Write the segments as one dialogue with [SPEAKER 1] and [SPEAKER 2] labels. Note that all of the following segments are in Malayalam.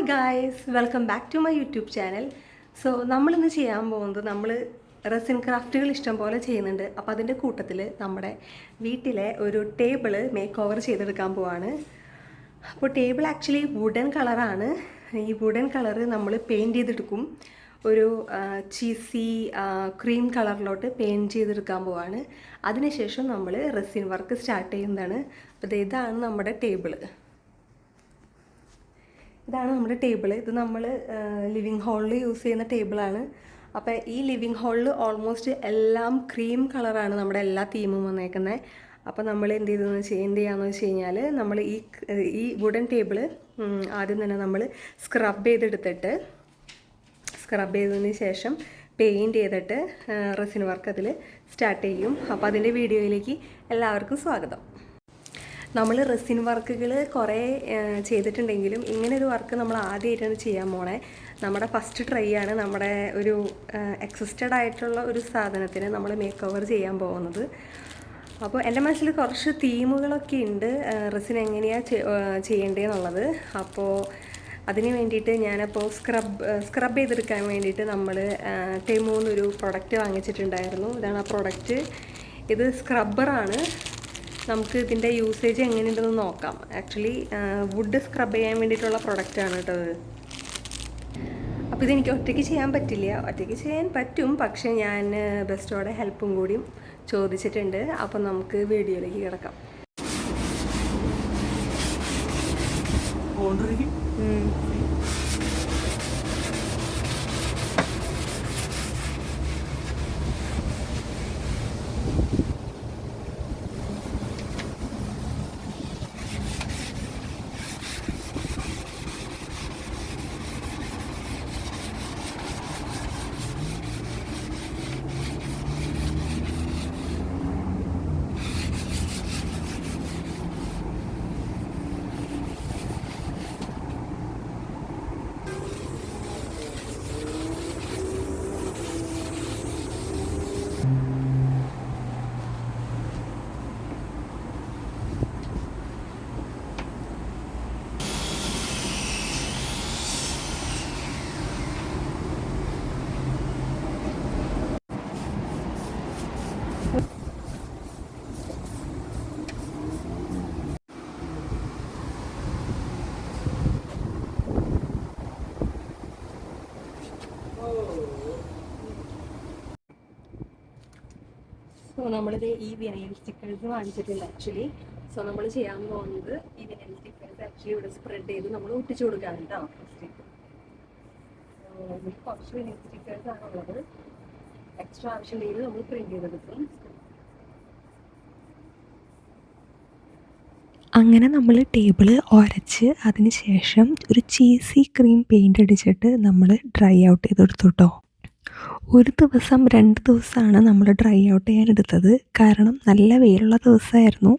[SPEAKER 1] Hi guys welcome back to my YouTube channel so നമ്മളിന്ന് ചെയ്യാൻ പോകുന്നത് നമ്മൾ റെസിൻ ക്രാഫ്റ്റുകൾ ഇഷ്ടം പോലെ ചെയ്യുന്നുണ്ട്. അപ്പോൾ അതിന്റെ കൂട്ടത്തിൽ നമ്മുടെ വീട്ടിലെ ഒരു ടേബിൾ മേക്ക് ഓവർ ചെയ്തെടുക്കാൻ പോവാണ്. അപ്പോൾ ടേബിൾ ആക്ച്വലി വുഡൻ കളറാണ് ഈ വുഡൻ കളറ് നമ്മൾ പെയിന്റ് ചെയ്തെടുക്കും. ഒരു ചീസി ക്രീം കളറിലോട്ട് പെയിന്റ് ചെയ്തെടുക്കാൻ പോവാണ്. അതിനുശേഷം നമ്മൾ റെസിൻ വർക്ക് സ്റ്റാർട്ട് ചെയ്യുന്നതാണ്. അപ്പോൾ ഇതാണ് നമ്മുടെ ടേബിൾ ഇതാണ് നമ്മുടെ ടേബിൾ ഇത് നമ്മൾ ലിവിങ് ഹാളിൽ യൂസ് ചെയ്യുന്ന ടേബിളാണ്. അപ്പോൾ ഈ ലിവിങ് ഹാളിൽ ഓൾമോസ്റ്റ് എല്ലാം ക്രീം കളറാണ് നമ്മുടെ എല്ലാ തീമും വന്നേക്കുന്നത് അപ്പോൾ നമ്മൾ എന്ത് ചെയ്തെന്ന് വെച്ചാൽ എന്ത് ചെയ്യാമെന്ന് വെച്ച് കഴിഞ്ഞാൽ നമ്മൾ ഈ ഈ വുഡൻ ടേബിൾ ആദ്യം തന്നെ നമ്മൾ സ്ക്രബ് ചെയ്തെടുത്തിട്ട് സ്ക്രബ് ചെയ്തതിന് ശേഷം പെയിന്റ് ചെയ്തിട്ട് റെസിൻ വർക്ക് അതിൽ സ്റ്റാർട്ട് ചെയ്യും. അപ്പോൾ അതിന്റെ വീഡിയോയിലേക്ക് എല്ലാവർക്കും സ്വാഗതം. നമ്മൾ റെസിൻ വർക്കുകൾ കുറേ ചെയ്തിട്ടുണ്ടെങ്കിലും ഇങ്ങനെ ഒരു വർക്ക് നമ്മൾ ആദ്യമായിട്ടാണ് ചെയ്യാൻ പോണേ. നമ്മുടെ ഫസ്റ്റ് ട്രൈ ആണ് നമ്മുടെ ഒരു എക്സിസ്റ്റഡ് ആയിട്ടുള്ള ഒരു സാധനത്തിന് നമ്മൾ മേക്ക് ഓവർ ചെയ്യാൻ പോകുന്നത്. അപ്പോൾ എന്റെ മനസ്സിൽ കുറച്ച് തീമുകളൊക്കെ ഉണ്ട് റെസിൻ എങ്ങനെയാണ് ചെയ്യേണ്ടതെന്നുള്ളത് അപ്പോൾ അതിന് വേണ്ടിയിട്ട് ഞാനപ്പോൾ സ്ക്രബ് സ്ക്രബ് ചെയ്തെടുക്കാൻ വേണ്ടിയിട്ട് നമ്മൾ ടെമൂന്നൊരു പ്രൊഡക്റ്റ് വാങ്ങിച്ചിട്ടുണ്ടായിരുന്നു. ഇതാണ് ആ പ്രൊഡക്റ്റ് ഇത് സ്ക്രബ്ബറാണ് നമുക്ക് ഇതിന്റെ യൂസേജ് എങ്ങനെയുണ്ടെന്ന് നോക്കാം. ആക്ച്വലി വുഡ് സ്ക്രബ് ചെയ്യാൻ വേണ്ടിയിട്ടുള്ള പ്രൊഡക്റ്റാണ് കേട്ടോ ഇത് അപ്പോൾ ഇതെനിക്ക് ഒറ്റയ്ക്ക് ചെയ്യാൻ പറ്റില്ല. ഒറ്റയ്ക്ക് ചെയ്യാൻ പറ്റും. പക്ഷേ ഞാൻ ബെസ്റ്റോടെ ഹെൽപ്പും കൂടിയും ചോദിച്ചിട്ടുണ്ട്. അപ്പം നമുക്ക് വീഡിയോയിലേക്ക് കിടക്കാം. സോ നമ്മളിത് ഈ വിനയൽ സ്റ്റിക്കേഴ്സ് വാങ്ങിച്ചിട്ടില്ല ആക്ച്വലി സോ നമ്മൾ ചെയ്യാൻ പോകുന്നത് ഈ വിനയൽ സ്റ്റിക്കേഴ്സ് ആക്ച്വലി ഇവിടെ സ്പ്രെഡ് ചെയ്ത് നമ്മൾ ഒട്ടിച്ചു കൊടുക്കാൻ കേട്ടോ കുറച്ച് വിനയൽ സ്റ്റിക്കേഴ്സ് ഉള്ളത്. എക്സ്ട്രാ ആവശ്യമുണ്ടെങ്കിൽ നമ്മൾ പ്രിന്റ് ചെയ്തെടുക്കും.
[SPEAKER 2] അങ്ങനെ നമ്മൾ ടേബിൾ ഒരച്ച് അതിന് ശേഷം ഒരു ചീസി ക്രീം പെയിന്റ് അടിച്ചിട്ട് നമ്മൾ ഡ്രൈ ഔട്ട് ചെയ്തെടുത്തു കേട്ടോ ഒരു ദിവസം രണ്ട് ദിവസമാണ് നമ്മൾ ഡ്രൈ ഔട്ട് ചെയ്യാൻ എടുത്തത്. കാരണം നല്ല വെയിലുള്ള ദിവസമായിരുന്നു.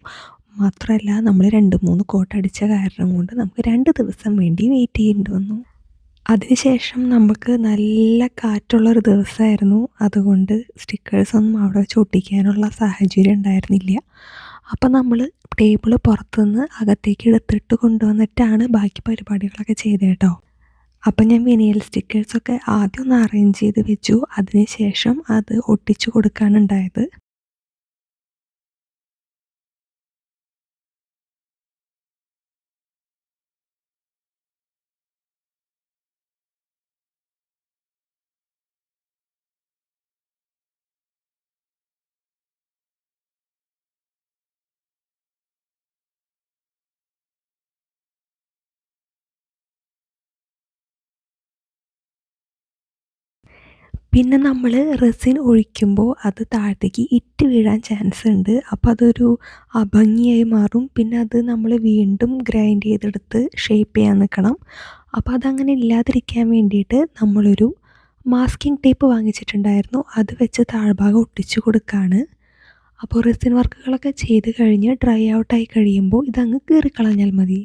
[SPEAKER 2] മാത്രമല്ല നമ്മൾ രണ്ട് മൂന്ന് കോട്ട് അടിച്ച കാരണം കൊണ്ട് നമുക്ക് രണ്ട് ദിവസം വേണ്ടി വെയിറ്റ് ചെയ്യേണ്ടി വന്നു. അതിനുശേഷം നമുക്ക് നല്ല കാറ്റുള്ളൊരു ദിവസമായിരുന്നു. അതുകൊണ്ട് സ്റ്റിക്കേഴ്സൊന്നും അവിടെ വെച്ച് ഒട്ടിക്കാനുള്ള സാഹചര്യം ഉണ്ടായിരുന്നില്ല. അപ്പം നമ്മൾ ടേബിൾ പുറത്തുനിന്ന് അകത്തേക്ക് എടുത്തിട്ട് കൊണ്ടുവന്നിട്ടാണ് ബാക്കി പരിപാടികളൊക്കെ ചെയ്തത് കേട്ടോ. അപ്പം ഞാൻ വിനയൽ സ്റ്റിക്കേഴ്സൊക്കെ ആദ്യം ഒന്ന് അറേഞ്ച് ചെയ്ത് വെച്ചു. അതിന് ശേഷം അത് ഒട്ടിച്ചു കൊടുക്കാനുണ്ടായത്. പിന്നെ നമ്മൾ റെസിൻ ഒഴിക്കുമ്പോൾ അത് താഴത്തേക്ക് ഇറ്റ് വീഴാൻ ചാൻസ് ഉണ്ട്. അപ്പോൾ അതൊരു അഭംഗിയായി മാറും. പിന്നെ അത് നമ്മൾ വീണ്ടും ഗ്രൈൻഡ് ചെയ്തെടുത്ത് ഷേപ്പ് ചെയ്യാൻ നിൽക്കണം അപ്പോൾ അതങ്ങനെ ഇല്ലാതിരിക്കാൻ വേണ്ടിയിട്ട് നമ്മളൊരു മാസ്കിംഗ് ടേപ്പ് വാങ്ങിച്ചിട്ടുണ്ടായിരുന്നു. അത് വെച്ച് താഴ്ഭാഗം ഒട്ടിച്ചു കൊടുക്കുകയാണ് അപ്പോൾ റെസിൻ വർക്കുകളൊക്കെ ചെയ്ത് കഴിഞ്ഞ് ഡ്രൈ ഔട്ടായി കഴിയുമ്പോൾ ഇതങ്ങ് കീറിക്കളഞ്ഞാൽ മതി.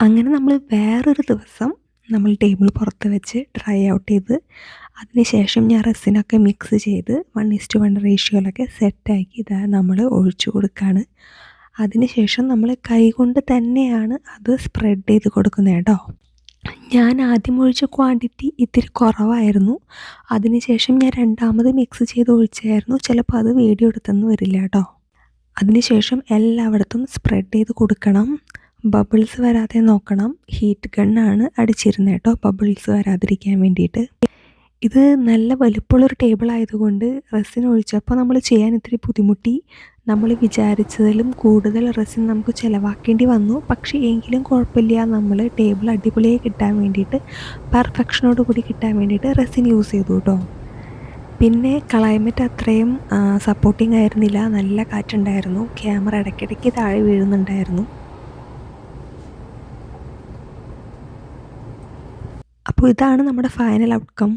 [SPEAKER 2] അങ്ങനെ നമ്മൾ വേറൊരു ദിവസം നമ്മൾ ടേബിൾ പുറത്ത് വെച്ച് ഡ്രൈ ഔട്ട് ചെയ്ത് അതിനുശേഷം ഞാൻ റെസിനൊക്കെ മിക്സ് ചെയ്ത് വൺ ഇസ്റ്റു വൺ റേഷ്യോയിലൊക്കെ സെറ്റാക്കി ഇതാ നമ്മൾ ഒഴിച്ചു കൊടുക്കുകയാണ് അതിനുശേഷം നമ്മൾ കൈകൊണ്ട് തന്നെയാണ് അത് സ്പ്രെഡ് ചെയ്ത് കൊടുക്കുന്നത് കേട്ടോ. ഞാൻ ആദ്യം ഒഴിച്ച ക്വാണ്ടിറ്റി ഇത്തിരി കുറവായിരുന്നു. അതിനുശേഷം ഞാൻ രണ്ടാമത് മിക്സ് ചെയ്ത് ഒഴിച്ചായിരുന്നു. ചിലപ്പോൾ അത് വീഡിയോ എടുത്തെന്ന് വരില്ല കേട്ടോ. അതിനുശേഷം എല്ലായിടത്തും സ്പ്രെഡ് ചെയ്ത് കൊടുക്കണം. ബബിൾസ് വരാതെ നോക്കണം. ഹീറ്റ് ഗണ്ണാണ് അടിച്ചിരുന്നത് കേട്ടോ ബബിൾസ് വരാതിരിക്കാൻ വേണ്ടിയിട്ട്. ഇത് നല്ല വലുപ്പമുള്ളൊരു ടേബിൾ ആയതുകൊണ്ട് റെസിൻ ഒഴിച്ചപ്പോൾ നമ്മൾ ചെയ്യാൻ ഇത്തിരി ബുദ്ധിമുട്ടി. നമ്മൾ വിചാരിച്ചതിലും കൂടുതൽ റെസിൻ നമുക്ക് ചിലവാക്കേണ്ടി വന്നു. പക്ഷേ എങ്കിലും കുഴപ്പമില്ല. നമ്മൾ ടേബിൾ അടിപൊളിയായി കിട്ടാൻ വേണ്ടിയിട്ട് പെർഫെക്ഷനോട് കൂടി കിട്ടാൻ വേണ്ടിയിട്ട് റെസിൻ യൂസ് ചെയ്തു കേട്ടോ. പിന്നെ ക്ലൈമറ്റ് അത്രയും സപ്പോർട്ടിങ് ആയിരുന്നില്ല. നല്ല കാറ്റുണ്ടായിരുന്നു. ക്യാമറ ഇടയ്ക്കിടയ്ക്ക് താഴെ വീഴുന്നുണ്ടായിരുന്നു. അപ്പോൾ ഇതാണ് നമ്മുടെ ഫൈനൽ ഔട്ട്കം